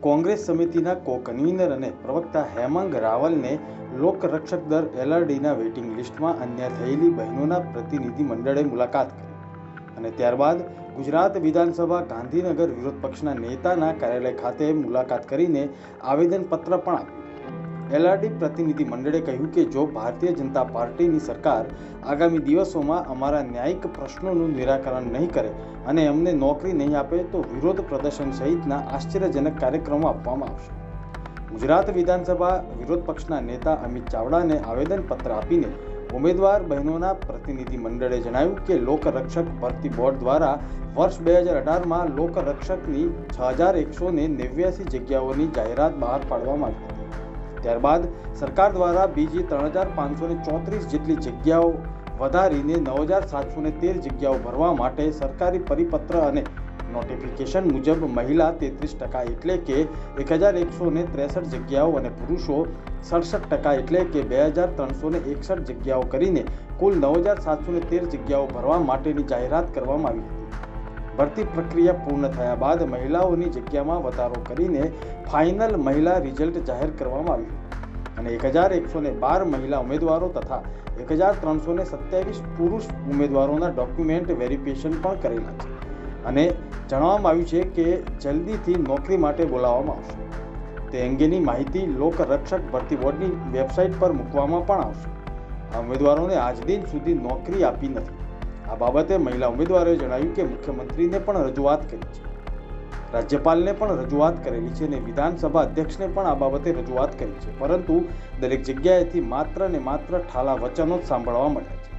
કોંગ્રેસ સમિતિના કો કન્વીનર અને પ્રવક્તા હેમાંગ રાવલને લોકરક્ષક દર એલઆરડીના વેઇટિંગ લિસ્ટમાં અન્ય થયેલી બહેનોના પ્રતિનિધિ મંડળે મુલાકાત કરી. અને ત્યારબાદ ગુજરાત વિધાનસભા ગાંધીનગર વિરોધ પક્ષના નેતાના કાર્યાલય ખાતે મુલાકાત કરીને આવેદનપત્ર પણ આપ્યું. એલઆરડી પ્રતિનિધિ મંડળે કહ્યું કે જો ભારતીય જનતા પાર્ટીની સરકાર આગામી દિવસોમાં અમારા ન્યાયિક પ્રશ્નોનું નિરાકરણ નહીં કરે અને અમને નોકરી નહીં આપે, તો વિરોધ પ્રદર્શન સહિતના આશ્ચર્યજનક કાર્યક્રમો આપવામાં આવશે. ગુજરાત વિધાનસભા વિરોધ પક્ષના નેતા અમિત ચાવડાને આવેદનપત્ર આપીને ઉમેદવાર બહેનોના પ્રતિનિધિ મંડળે જણાવ્યું કે લોકરક્ષક ભરતી બોર્ડ દ્વારા વર્ષ બે હજાર અઢારમાં લોકરક્ષકની છ હજાર એકસો ને નેવ્યાસી જગ્યાઓની જાહેરાત બહાર પાડવામાં આવી હતી. ત્યારબાદ સરકાર દ્વારા બીજી ત્રણ હજાર પાંચસો ચોત્રીસ જેટલી જગ્યાઓ વધારીને નવ હજાર સાતસો તેર જગ્યાઓ ભરવા માટે સરકારી પરિપત્ર અને નોટિફિકેશન મુજબ મહિલા તેત્રીસ ટકા એટલે કે એક હજાર એકસો ને ત્રેસઠ જગ્યાઓ અને પુરુષો સડસઠ ટકા એટલે કે બે હજાર ત્રણસો એકસઠ જગ્યાઓ કરીને કુલ નવ હજાર સાતસો તેર જગ્યાઓ ભરવા માટેની જાહેરાત કરવામાં આવી હતી. ભરતી પ્રક્રિયા પૂર્ણ થયા બાદ મહિલાઓની જગ્યામાં વધારો કરીને ફાઇનલ મહિલા રિઝલ્ટ જાહેર કરવામાં આવ્યું. અને એક હજાર એકસો ને બાર મહિલા ઉમેદવારો તથા એક હજાર ત્રણસો ને સત્યાવીસ પુરુષ ઉમેદવારોના ડોક્યુમેન્ટ વેરિફિકેશન પણ કરેલા છે. અને જણાવવામાં આવ્યું છે કે જલ્દીથી નોકરી માટે બોલાવવામાં આવશે. તે અંગેની માહિતી લોકરક્ષક ભરતી બોર્ડની વેબસાઇટ પર મૂકવામાં પણ આવશે. ઉમેદવારોને આજ દિન સુધી નોકરી આપી નથી. આ બાબતે મહિલા ઉમેદવારોએ જણાવ્યું કે મુખ્યમંત્રીને પણ રજૂઆત કરી છે. રાજ્યપાલને પણ રજૂઆત કરેલી છે અને વિધાનસભા અધ્યક્ષને પણ આ બાબતે રજૂઆત કરી છે. પરંતુ દરેક જગ્યાએથી માત્ર ને માત્ર ઠાલા વચનો જ સાંભળવા મળ્યા છે.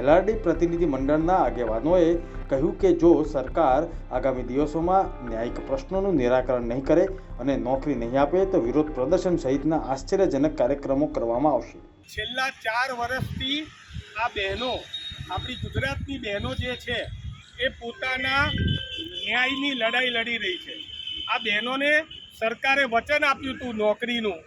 એલઆરડી પ્રતિનિધિ મંડળના આગેવાનોએ કહ્યું કે જો સરકાર આગામી દિવસોમાં ન્યાયિક પ્રશ્નોનું નિરાકરણ નહીં કરે અને નોકરી નહીં આપે તો વિરોધ પ્રદર્શન સહિતના આશ્ચર્યજનક કાર્યક્રમો કરવામાં આવશે. છેલ્લા ચાર વર્ષથી આ બહેનો આપણી ગુજરાતની બહેનો જે છે એ પોતાના ન્યાયની લડાઈ લડી રહી છે. આ બહેનોને સરકારે વચન આપ્યું હતું નોકરીનું.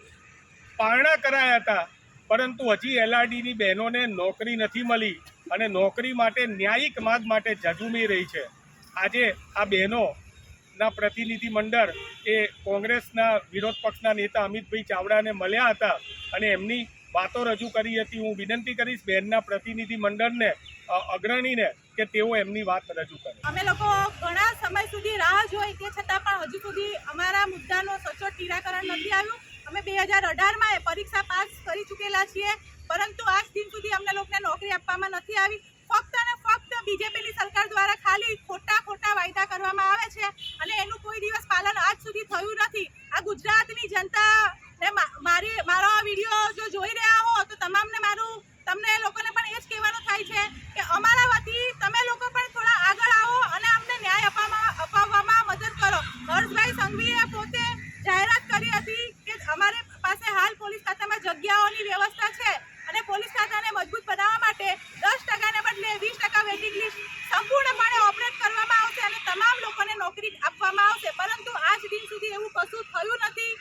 પારણા કરાયા હતા પરંતુ હજી એલઆરડીની બહેનોને નોકરી નથી મળી અને નોકરી માટે ન્યાયિક માગ માટે ઝઝૂમી રહી છે. આજે આ બહેનોના પ્રતિનિધિ મંડળ એ કોંગ્રેસના વિરોધ પક્ષના નેતા અમિતભાઈ ચાવડાને મળ્યા હતા અને એમની વાતો રજૂ કરી હતી. હું વિનંતી કરીશ બહેનના પ્રતિનિધિ મંડળને અ, અગ્રણીને કે તેઓ એમની વાત રજૂ કરે અમે લોકો ઘણા સમય સુધી રાહ જોઈ તે છતાં પણ હજુ સુધી અમારા મુદ્દાનો સચોટ નિરાકરણ નથી આવ્યું. અમે બે હજાર અઢારમાં પરીક્ષા પાસ કરી ચૂકેલા છીએ, પરંતુ આજ દિન સુધી અમને લોકોને નોકરી આપવામાં નથી આવી. ફક્ત અને ફક્ત બીજેપીની સરકાર દ્વારા ખાલી ખોટા ખોટા વાયદા કરવામાં આવે છે અને એનું કોઈ દિવસ પાલન આજ સુધી થયું નથી. આ ગુજરાતની જનતા મારી, મારો વીડિયો જો જોઈ રહ્યા હો તો તમામને મારું, તમને લોકોને પણ જ કહેવાનું થાય છે કે અમારા વતી તમે લોકો પણ થોડા આગળ આવો અને અમને ન્યાય અપાવવામાં અપાવવામાં મદદ કરો. હર્ષભાઈ સંઘવીએ પોતે જાહેરાત કરી હતી કે અમારે પાસે હાલ પોલીસ ખાતામાં જગ્યાઓની વ્યવસ્થા છે અને પોલીસ ખાતાને મજબૂત બનાવવા માટે દસ ટકાને બદલે વીસ ટકા વેઇટિંગ લિસ્ટ સંપૂર્ણપણે ઓપરેટ કરવામાં આવશે અને તમામ લોકોને નોકરી આપવામાં આવશે. પરંતુ આજ દિન સુધી એવું કશું થયું નથી.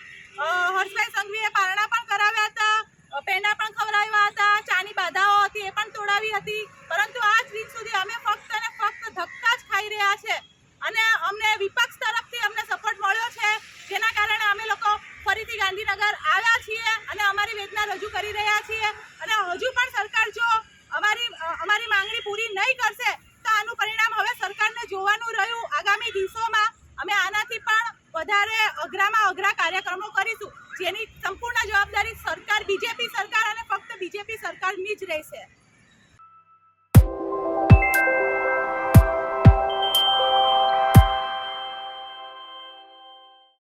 હર્ષભાઈ સંઘવીએ પારણા પણ કરાવ્યા હતા અ, પેંડા પણ ખવડાવ્યા હતા ચાની બાધાઓ હતી એ પણ તોડાવી હતી પરંતુ આજ દિન સુધી અમે ફક્ત અને ફક્ત ધક્કા જ ખાઈ રહ્યા છે અને અમને વિપક્ષ તરફથી અમને સપોર્ટ મળ્યો છે જેના કારણે અમે લોકો ફરીથી ગાંધીનગર આવ્યા છીએ અને અમારી વેદના રજૂ કરી રહ્યા છીએ અને હજુ પણ સરકાર જો અમારી અ, અમારી માંગણી પૂરી નહીં કરશે તો આનું પરિણામ હવે સરકારને જોવાનું રહ્યું આગામી દિવસોમાં અમે આનાથી પણ વધારે અઘરામાં અઘરા કાર્યક્રમો કરીશું, જેની સંપૂર્ણ જવાબદારી સરકાર, બીજેપી સરકાર અને ફક્ત બીજેપી સરકારની જ રહેશે.